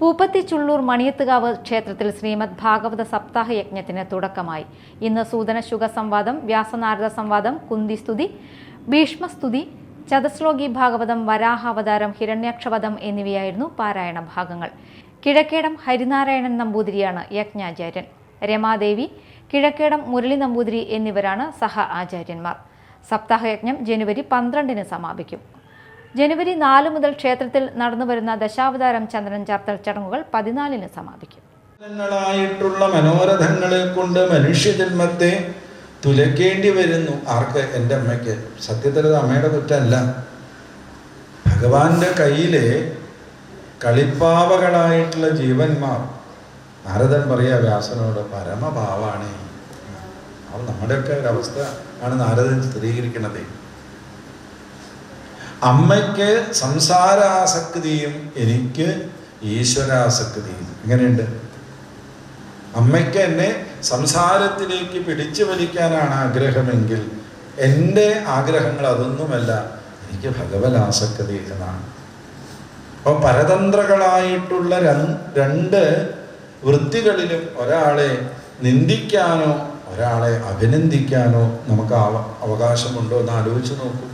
പൂപ്പത്തി ചുള്ളൂർ മണിയത്തുകാവ് ക്ഷേത്രത്തിൽ ശ്രീമദ് ഭാഗവത സപ്താഹ യജ്ഞത്തിന് തുടക്കമായി. ഇന്ന് സൂതനശുഖ സംവാദം വ്യാസനാരദ സംവാദം കുന്തിസ്തുതി ഭീഷ്മസ്തുതി ചതശ്ലോകി ഭാഗവതം വരാഹാവതാരം ഹിരണ്യാക്ഷവതം എന്നിവയായിരുന്നു പാരായണ ഭാഗങ്ങൾ. കിഴക്കേടം ഹരിനാരായണൻ നമ്പൂതിരിയാണ് യജ്ഞാചാര്യൻ. രമാദേവി കിഴക്കേടം മുരളി നമ്പൂതിരി എന്നിവരാണ് സഹ ആചാര്യന്മാർ. സപ്താഹയജ്ഞം ജനുവരി പന്ത്രണ്ടിന് സമാപിക്കും. ജനുവരി നാല് മുതൽ ക്ഷേത്രത്തിൽ നടന്നുവരുന്ന ദശാവതാരം ചന്ദ്രൻ ചാർത്തൽ ചടങ്ങുകൾ പതിനാലിന് സമാപിക്കും. ായിട്ടുള്ള മനോരഥങ്ങളെ കൊണ്ട് മനുഷ്യജന്മത്തെ തുലക്കേണ്ടി വരുന്നു. ആർക്ക്? എന്റെ അമ്മയ്ക്ക്. സത്യത്തിൽ അത് അമ്മയുടെ കുറ്റമല്ല. ഭഗവാന്റെ കയ്യിലെ കളിപ്പാവകളായിട്ടുള്ള ജീവന്മാർ നാരദൻ പറയാ വ്യാസനോട് പരമഭാവാണ് അവ നമ്മുടെയൊക്കെ ഒരവസ്ഥ ആണ് നാരദൻ സ്ഥിരീകരിക്കണത് അമ്മയ്ക്ക് സംസാരാസക്തിയും എനിക്ക് ഈശ്വരാസക്തിയും. എങ്ങനെയുണ്ട്? അമ്മയ്ക്ക് എന്നെ സംസാരത്തിലേക്ക് പിടിച്ചു വലിക്കാനാണ് ആഗ്രഹമെങ്കിൽ എന്റെ ആഗ്രഹങ്ങൾ അതൊന്നുമല്ല എനിക്ക് ഭഗവതാസക്തി എന്നാണ്. അപ്പോൾ പരതന്ത്രകളായിട്ടുള്ള രണ്ട് വൃത്തികളിലും ഒരാളെ നിന്ദിക്കാനോ ഒരാളെ അഭിനന്ദിക്കാനോ നമുക്ക് അവ അവകാശമുണ്ടോ എന്ന് ആലോചിച്ച് നോക്കൂ.